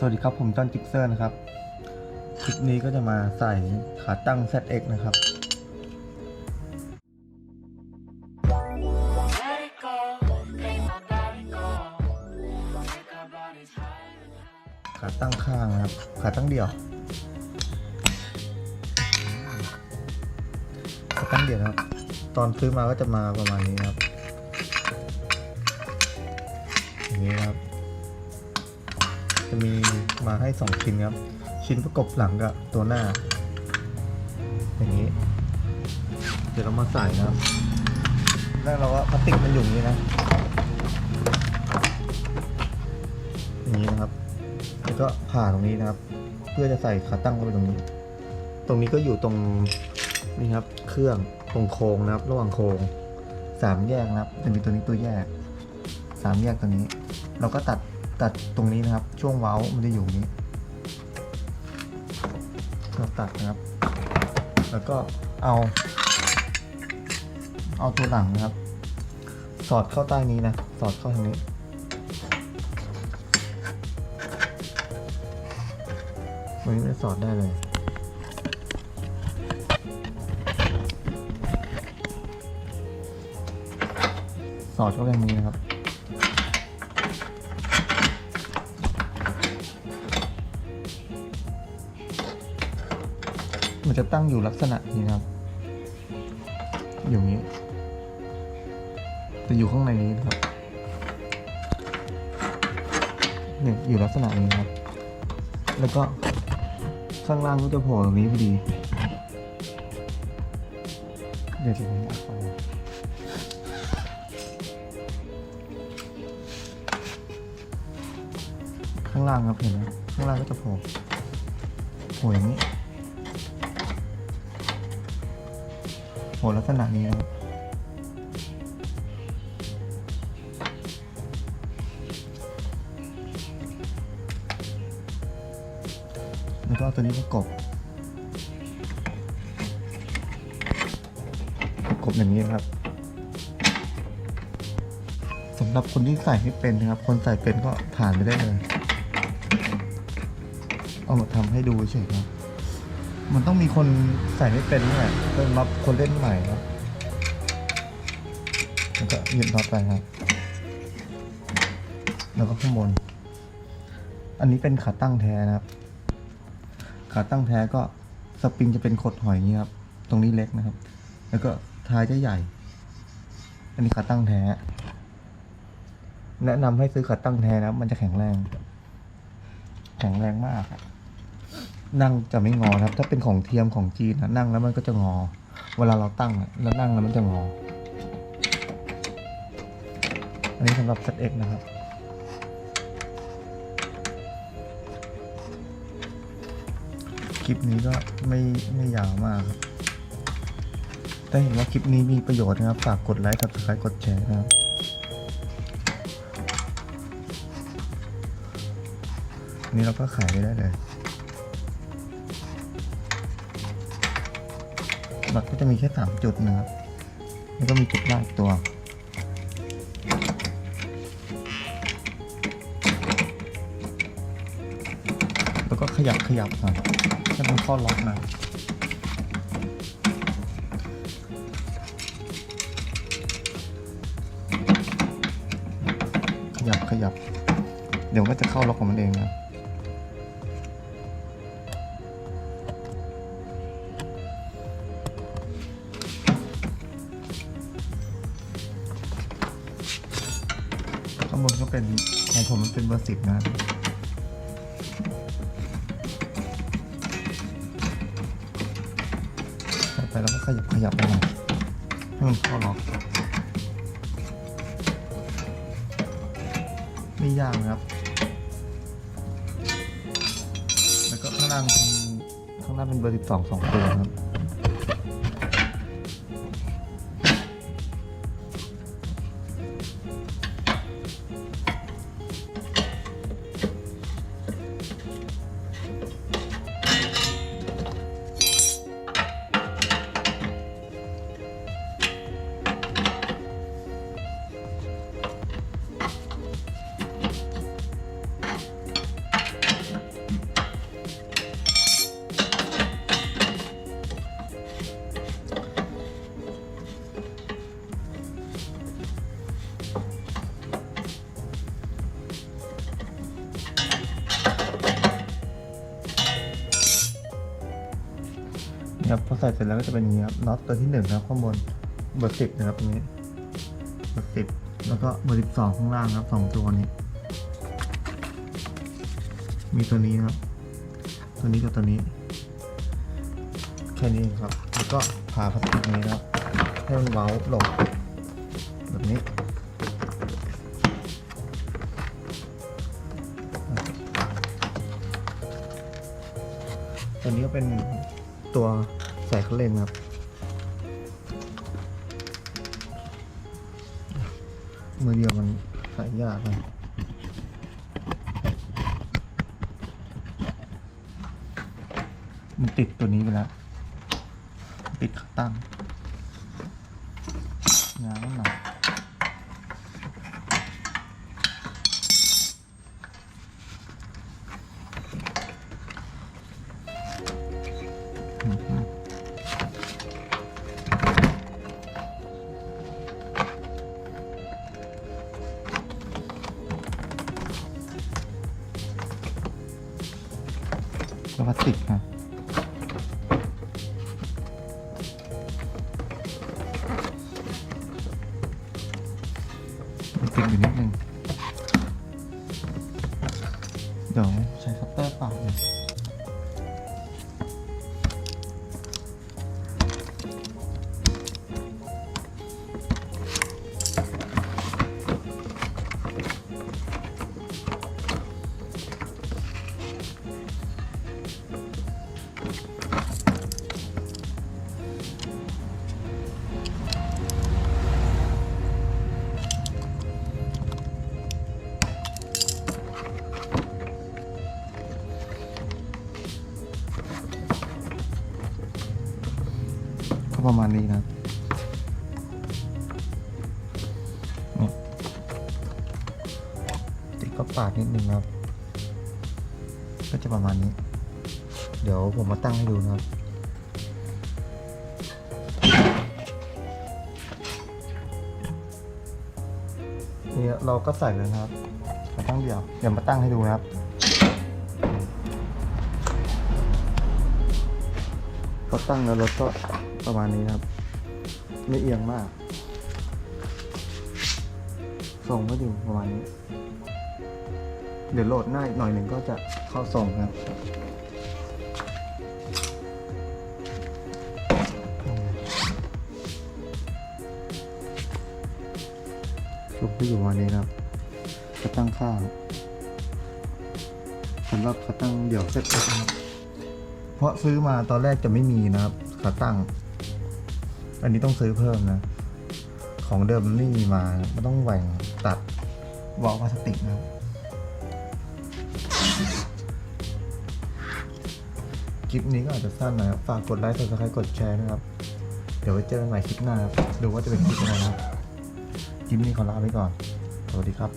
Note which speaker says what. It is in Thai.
Speaker 1: สวัสดีครับผมจอห์นจิกเซอร์นะครับ คลิปนี้ก็จะมาใส่ขาตั้ง ZX นะครับ ขาตั้งข้างนะครับ ขาตั้งเดี่ยว ขาตั้งเดี่ยวครับ ตอนซื้อมาก็จะมาประมาณนี้ครับ อย่างนี้ครับ มีมาให้สองชิ้นครับ ชิ้นประกบหลังกับตัวหน้า อย่างนี้ เดี๋ยวเรามาใส่นะครับแรกเราก็พลาสติกมันอยู่นี้นะอย่างนี้นะครับ แล้วก็ผ่าตรงนี้นะครับ เพื่อจะใส่ขาตั้งเข้าไปตรงนี้ ตรงนี้ก็อยู่ตรงนี่ครับ เครื่องตรงโค้งนะครับ ระหว่างโค้งสามแยกนะครับ จะมีตัวนี้ตัวแยกสามแยกตัวนี้ เราก็ตัด ตัดตรงนี้นะครับ ช่วงเว้ามันจะอยู่นี้เราตัดนะครับ แล้วก็เอา เอาตัวหลังนะครับ สอดเข้าใต้นี้นะ สอดเข้าทางนี้วันนี้ไม่สอดได้เลยสอดเข้าไปตรงนี้นะครับ จะตั้งอยู่ลักษณะนี้ครับ อยู่างนี้ จะอยู่ข้างในนี้นครับเนี่ยอยู่ลักษณะนี้ครับ แล้วก็ข้างล่างก็จะโผล่ตรงนี้พอดี เดี๋ยวที่ผมออกไปข้างล่างครับเห็นไหมข้างล่างก็จะโผล่โผล่อย่างนี้ โผล่ลักษณะนี้นะครับแล้วก็เอาตัวนี้ประกบประกบอย่างนี้นะครับสำหรับคนที่ใส่ไม่เป็นนะครับ คนใส่เป็นก็ผ่านไปได้เลย เอามาทำให้ดูเฉยครับ มันต้องมีคนใส่ไม่เป็นนี่แหละสำหรับคนเล่นใหม่ครับแล้วก็ยึดน็อตไปครับ แล้วก็ข้างบน อันนี้เป็นขาตั้งแท้นะครับ ขาตั้งแท้ก็สปริงจะเป็นขดหอยนี้ครับ ตรงนี้เล็กนะครับ แล้วก็ท้ายจะใหญ่ อันนี้ขาตั้งแท้ แนะนำให้ซื้อขาตั้งแท้นะมันจะแข็งแรง แข็งแรงมากอะ นั่งจะไม่งอครับ ถ้าเป็นของเทียมของจีนนะนั่งแล้วมันก็จะงอ เวลาเราตั้งแล้วนั่งแล้วมันจะงอ อันนี้สำหรับ ZX นะครับ คลิปนี้ก็ไม่ไม่ยาวมากครับถ้าเห็นว่าคลิปนี้มีประโยชน์นะครับฝากกดไลค์ subscribe กดแชร์นะครับนนี้เราก็ขายไปได้เลย บัตรก็จะมีแค่สามจุดนะครับแล้วก็มีจุดลากตัวแล้วก็ขยับขยับน่อยให้มันเข้อล็อกนะขยับขยับ เดี๋ยวมันก็จะเข้าล็อกของมันเองนะางบนก็เป็นของผมมันเป็นเบอร์สิบนะใส่ไปแล้วก็ขยับขยับไปหน่อยให้มันเข้าล็อกไม่ยากนะครับ แล้วก็ข้างล่างข้างล่างเป็นเบอร์สิบสองสองตัวครับ ครับพอใส่เสร็จแล้วก็จะเป็นอย่างนี้ครับน็อตตัวที่หนึ่งนะครับข้างบนเบอร์สิบนะครับตรงนี้เบอร์สิบแล้วก็เบอร์สิบสองข้างล่างครับสองตัวนี้ มีตัวนี้ครับ ตัวนี้กับตัวนี้ แค่นี้เองครับ แล้วก็ผ่าพลาสติกนี้นะครับให้มันเว้าลงแบบนี้ตัวนี้ก็เป็นตัว ใส่คันเร่งครับ มือเดียวมันใส่ยากนะมันติดตัวนี้ไปแล้ว ติดขาตั้ง แล้วพลาสติกนะติดอยู่นิดนึงเดี๋ยวใช้ ก็ประมาณนี้นะนี่ติดก็ปาดนิดนึงครับ ก็จะประมาณนี้ เดี๋ยวผมมาตั้งให้ดูนะครับนี่เราก็ใส่เลยนะครับมาตั้งเดี่ยว เดี๋ยวมาตั้งให้ดูนะครับ ก็ตั้งแล้วรถก็ประมาณนี้ครับ ไม่เอียงมากส่งไม่ถึงประมาณนี้ เดี๋ยวโหลดหน้าอีกหน่อยหนึ่งก็จะเข้าส่งครับลุกไปอยู่ประมาณนี้ครับจะตั้งค่าสำหรับขาตั้งเดี๋ยวเสร็จแล้วนะครับ เพราะซื้อมาตอนแรกจะไม่มีนะครับขาตั้ง อันนี้ต้องซื้อเพิ่มนะ ของเดิมนไม่มีมาไมันต้องแหว่งตัดวอลพลาสติกนะครับคลิปนี้ก็อาจจะสั้นนะครับ ฝากกดไลค์กดซับสไครต์กดแชร์นะครับ เดี๋ยวไว้เจอกันใหม่คลิปหน้าครับ ดูว่าจะเป็นคลิปอะไรนะครับ คลิปนี้ขอลาไปก่อน สวัสดีครับ